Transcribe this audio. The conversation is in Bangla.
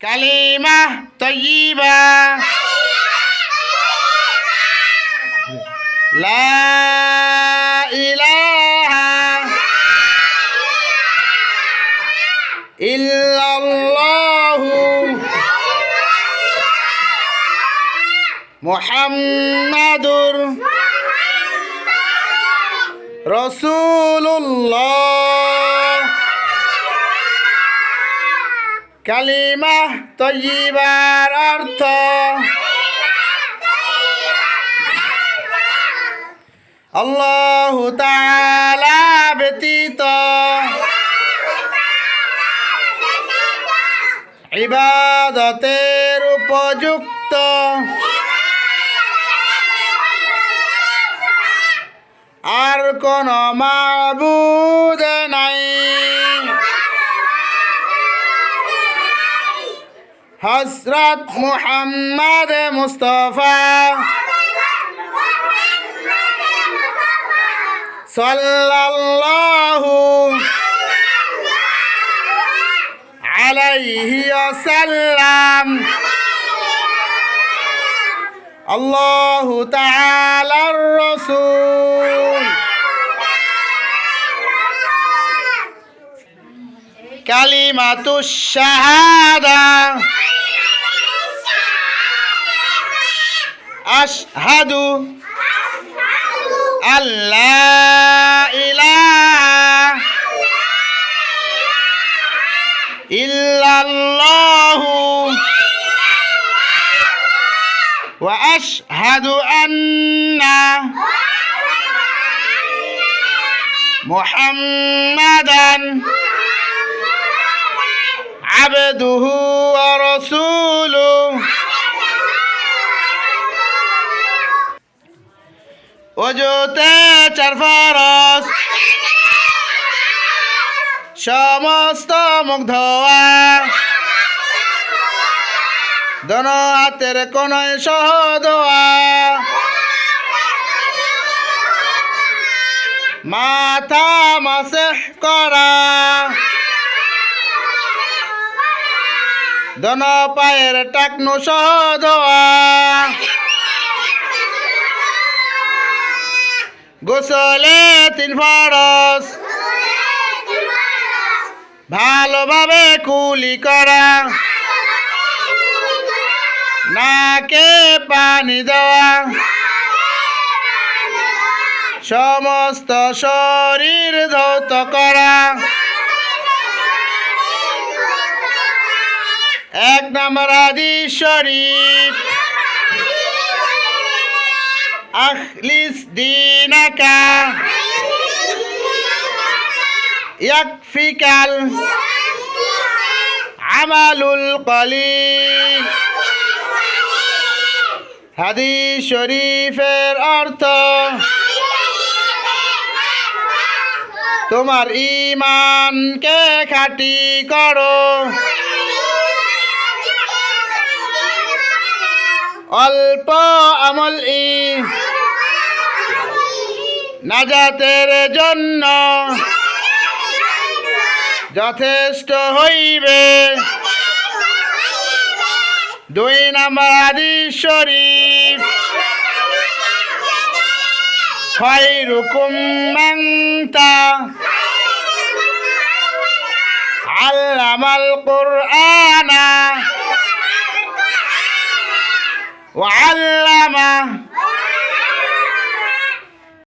কালিমা তয়িবা লা ইলাহা ইল্লাল্লাহু মুহাম্মাদুর রসুল্লাহ কালিমা তয়িবার অর্থ। আল্লাহ তাআলা ব্যতীত ইবাদতের উপযুক্ত। আর কোন মাবুদ নাই হজরত মুহাম্মদ মুস্তফা সাল্লাল্লাহু আলাইহি ওয়াসাল্লাম আল্লাহু তাআলার রাসূল كلمة الشهادة. أشهد أن لا إله إلا الله. وأشهد أن محمدا রাসূলুহু অজুতে চার ফরস সমস্ত মুখ ধোয়া দন হাতের কোন সহ মাথা মাসে করা। দন পায়ের টাকনু সহ দোয়া গোসলে তিন ফরস। ভালোভাবে কুলি করা। নাকে পানি দেওয়া। সমস্ত শরীর ধৌত করা। এক নম্বর হাদিস শরীফ আখলিস দিনাকা। আমালুল কলি। হাদি শরীফের অর্থ, তোমার ইমানকে খাটি করো। অল্প আমল ই। নাজাতের জন্য যথেষ্ট হইবে। দুই নম্বর হাদিস শরীফ। খৈরুকুম মাংতা। আল্লামাল কুরআনা।